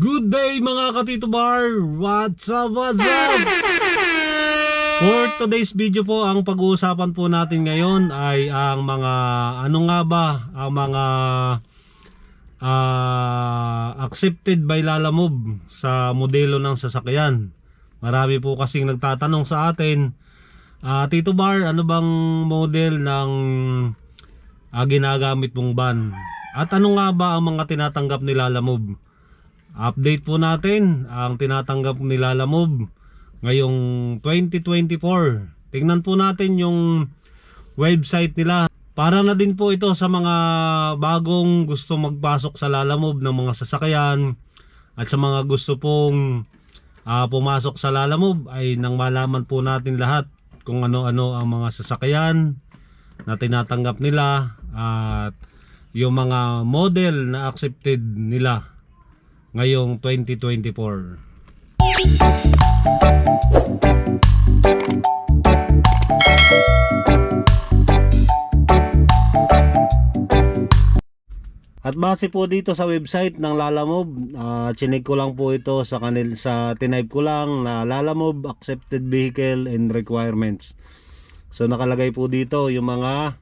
Good day mga katito bar! What's up, what's up? For today's video po, ang pag-uusapan po natin ngayon ay ang mga, ano nga ba, ang mga ah, accepted by Lalamove sa modelo ng sasakyan. Marami po kasing nagtatanong sa atin, ah, Tito Bar, ano bang model ng ah, ginagamit mong van? At ano nga ba ang mga tinatanggap ni Lalamove? Update po natin ang tinatanggap ni Lalamove ngayong 2024. Tingnan po natin yung website nila. Para na din po ito sa mga bagong gusto magpasok sa Lalamove ng mga sasakyan at sa mga gusto pong ah, pumasok sa Lalamove ay nang malaman po natin lahat kung ano-ano ang mga sasakyan na tinatanggap nila at yung mga model na accepted nila ngayong 2024. At base po dito sa website ng Lalamove, uh, chinig ko lang po ito sa kanil sa tinype ko lang na Lalamove accepted vehicle and requirements. So nakalagay po dito yung mga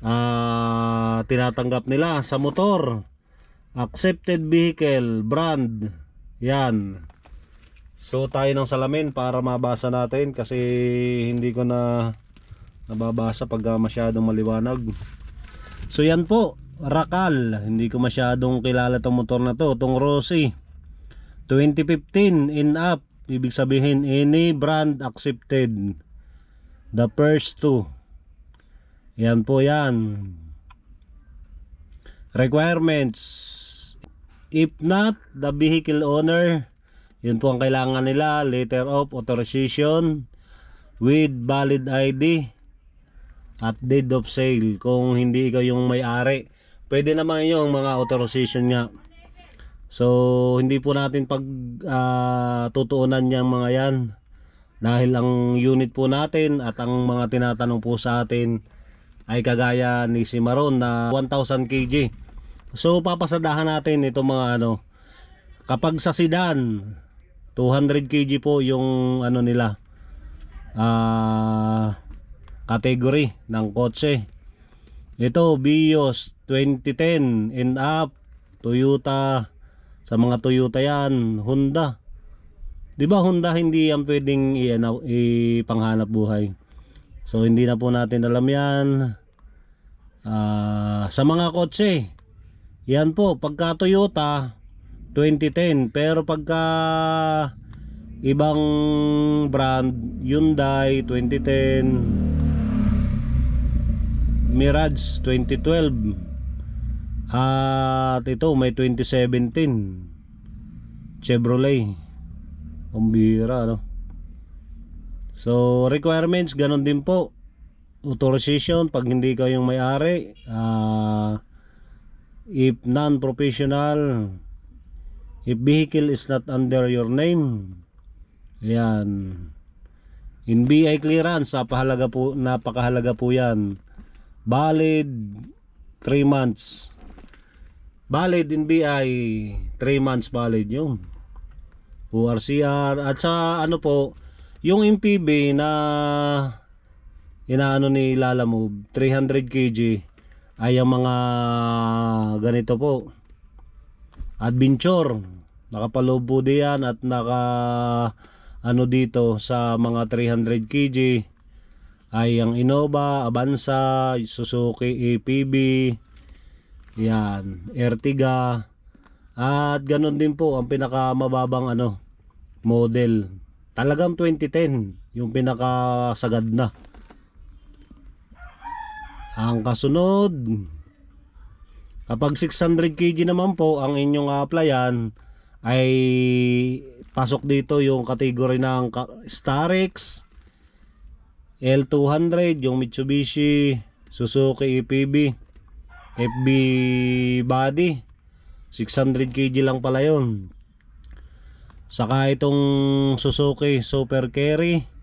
ah, tinatanggap nila sa motor. Accepted vehicle, brand. Yan. So tayo ng salamin para mabasa natin kasi hindi ko na nababasa pag ah, masyadong maliwanag. So yan po, Rakal. Hindi ko masyadong kilala tong motor na to, tong Rossi. 2015 in up. Ibig sabihin any brand accepted. The first two. Yan po yan. Requirements. If not, the vehicle owner, yun po ang kailangan nila, letter of authorization with valid ID at date of sale. Kung hindi ikaw yung may-ari, pwede naman yung mga authorization nga. So, hindi po natin pag ah, tutuunan yung mga yan. Dahil ang unit po natin at ang mga tinatanong po sa atin ay kagaya ni si Maron na 1000 kg. So papasadahan natin ito mga ano. Kapag sa sedan 200 kg po yung ano nila. Ah category ng kotse. Ito Vios 2010 and up Toyota sa mga Toyota yan, Honda. 'Di ba Honda hindi yan pwedeng ipanghanap buhay. So hindi na po natin alam 'yan. Ah, sa mga kotse, yan po, pagka Toyota 2010, pero pagka ibang brand Hyundai 2010 Mirage 2012 at ito may 2017 Chevrolet. Pambira no? So requirements ganun din po. Authorization pag hindi ka yung may-ari ah, if non-professional if vehicle is not under your name yan. In BI clearance napahalaga po, napakahalaga po yan. Valid 3 months. Valid in BI 3 months valid yun. ORCR at sa ano po yung MPB na inaano ni Lalamove 300 kg ay ang mga ganito po. Adventure. Nakapaloob po diyan at naka ano dito sa mga 300 kg ay ang Innova, Avanza, Suzuki APB yan, Ertiga. At ganun din po ang pinakamababang ano model. Talagang 2010 yung pinakasagad na ang kasunod, kapag 600 kg naman po ang inyong applyan ay pasok dito yung category ng Starex, L200, yung Mitsubishi, Suzuki EPB, FB body, 600 kg lang pala yun. Saka itong Suzuki Super Carry,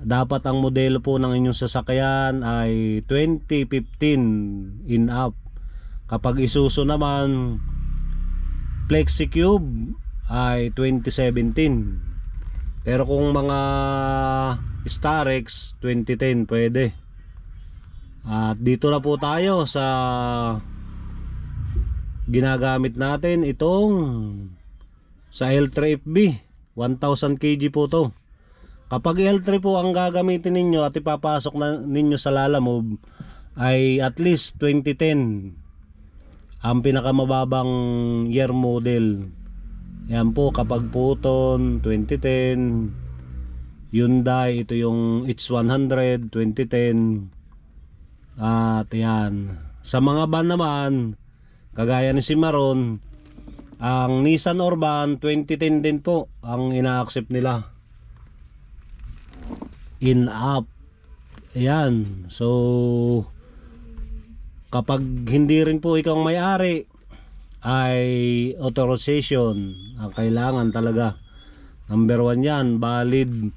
dapat ang modelo po ng inyong sasakyan ay 2015 in up kapag isuso naman FlexiCube ay 2017. Pero kung mga Starex 2010 pwede. At dito na po tayo sa ginagamit natin itong sa L3FB 1000 kg po to kapag L3 po ang gagamitin ninyo at ipapasok na ninyo sa Lalamove ay at least 2010 ang pinakamababang year model. Yan po kapag Puton 2010 Hyundai ito yung H100 2010 at yan sa mga van naman kagaya ni si Maron ang Nissan Orban 2010 din po ang ina-accept nila in up. Ayan. So kapag hindi rin po ikaw ang may-ari ay authorization ang kailangan talaga. Number one yan valid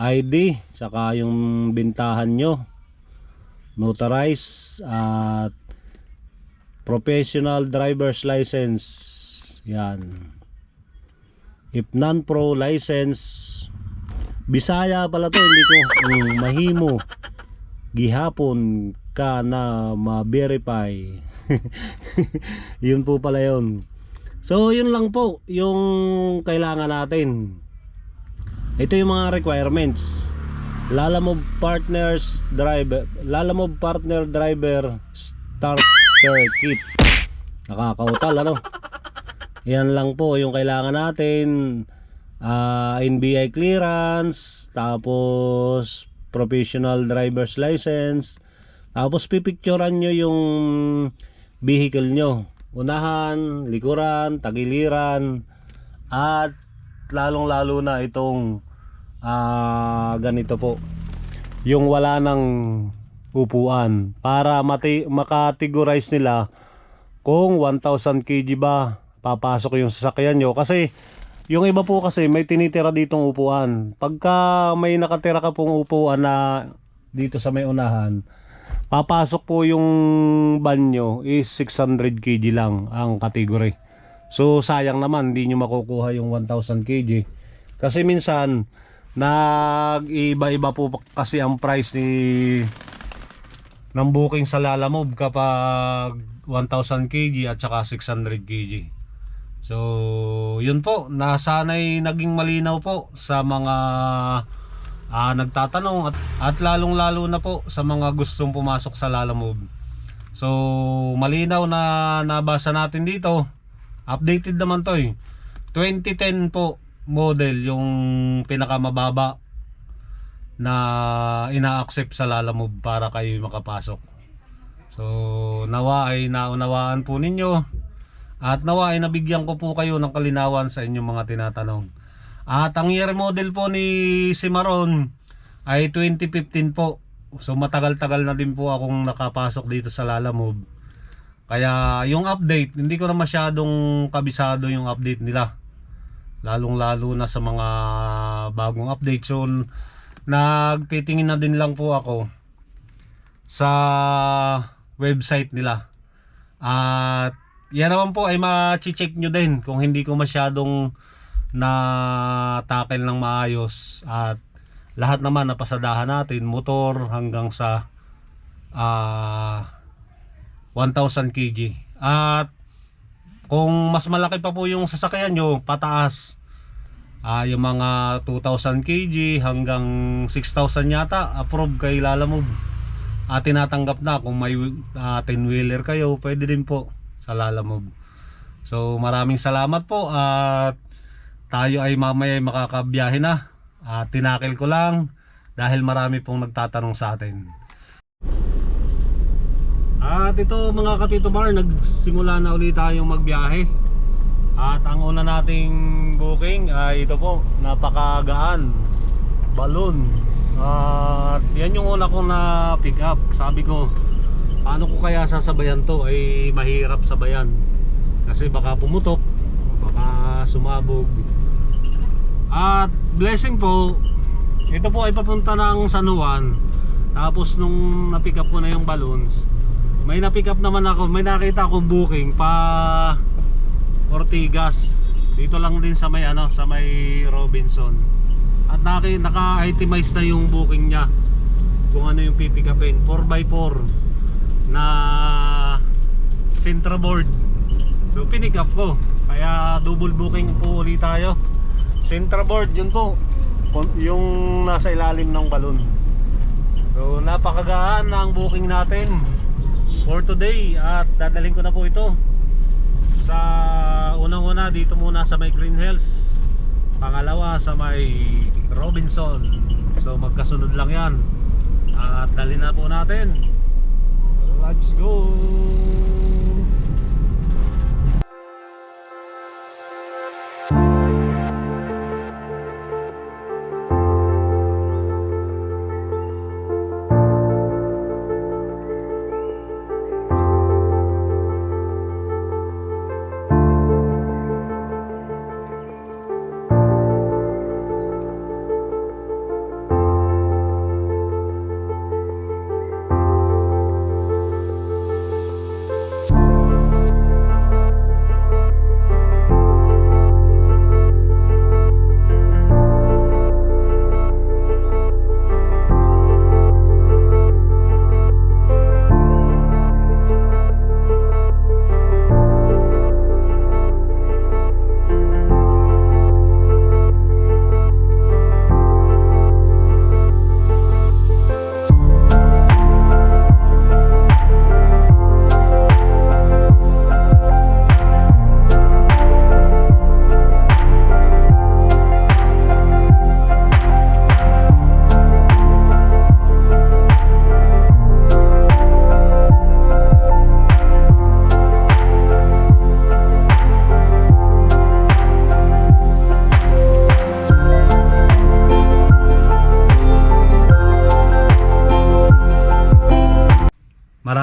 ID saka yung bintahan nyo. Notarize at professional driver's license. Yan. If non-pro license Bisaya pala to hindi ko mm, mahimo. Gihapon ka na ma-verify. Yun po pala yun. So yun lang po yung kailangan natin. Ito yung mga requirements. Lalamove partners driver Lalamove partner driver starter kit. Nakakautal ano? Yan lang po yung kailangan natin ah, NBI clearance tapos professional driver's license tapos pipicturean nyo yung vehicle nyo. Unahan, likuran, tagiliran at lalong lalo na itong ah, ganito po. Yung wala ng upuan. Para mati makategorize nila kung 1000 kg ba papasok yung sasakyan nyo. Kasi yung iba po kasi may tinitira ditong upuan. Pagka may nakatira ka pong upuan na dito sa may unahan papasok po yung banyo is 600 kg lang ang category so sayang naman hindi nyo makukuha yung 1000 kg. Kasi minsan nag-iba-iba po kasi ang price ni ng booking sa Lalamove kapag 1000 kg at saka 600 kg so yun po nasanay naging malinaw po sa mga ah, nagtatanong at, at lalong lalo na po sa mga gustong pumasok sa Lalamove so malinaw na nabasa natin dito. Updated naman to eh. 2010 po model yung pinakamababa na ina-accept sa Lalamove para kayo makapasok. So nawa ay naunawaan po ninyo at nawa ay nabigyan ko po kayo ng kalinawan sa inyong mga tinatanong at ang year model po ni Cimarron ay 2015 po. So matagal-tagal na din po akong nakapasok dito sa Lalamove. Kaya yung update, hindi ko na masyadong kabisado yung update nila. Lalong-lalo na sa mga bagong update. So nagtitingin na din lang po ako sa website nila. At yan naman po ay ma-check nyo din kung hindi ko masyadong na tackle ng maayos at lahat naman napasadahan natin motor hanggang sa ah 1000 kg. At kung mas malaki pa po yung sasakyan nyo pataas ah yung mga 2000 kg hanggang 6000 yata approve kay Lalamove. At tinatanggap na kung may 10 wheeler kayo pwede din po sa Lalamove. So maraming salamat po at tayo ay mamaya ay makakabiyahe na. At tinakil ko lang dahil marami pong nagtatanong sa atin. At ito mga katito bar nagsimula na ulit tayong magbiyahe. At ang una nating booking ay ito po napakagaan balon. At yan yung una kong na pick up. Sabi ko paano ko kaya sasabayan to ay mahirap sabayan kasi baka pumutok baka sumabog at blessing po ito po ay papunta ng San Juan tapos nung na-pick up ko na yung balloons may na-pick up naman ako may nakita akong booking pa 45 Ortigas. Dito lang din sa may ano, sa may Robinson. At naka-itemize na yung booking niya. Kung ano yung pipick upin. 4x4 na Sintra board. So pinick up ko. Kaya double booking po ulit tayo. Sintra board yun po. Yung nasa ilalim ng balon. So napakagaan na ang booking natin for today at dadalhin ko na po ito sa unang-una dito muna sa may Green Hills. Pangalawa sa may Robinson. So magkasunod lang 'yan. At dalhin na po natin. Let's go.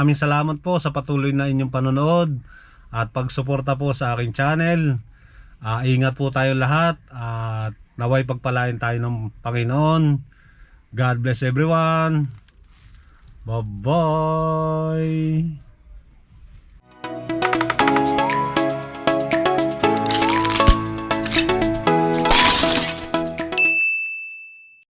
Maraming salamat po sa patuloy na inyong panonood at pagsuporta po sa aking channel. Ah, ingat po tayo lahat at naway pagpalain tayo ng Panginoon. God bless everyone. Bye-bye.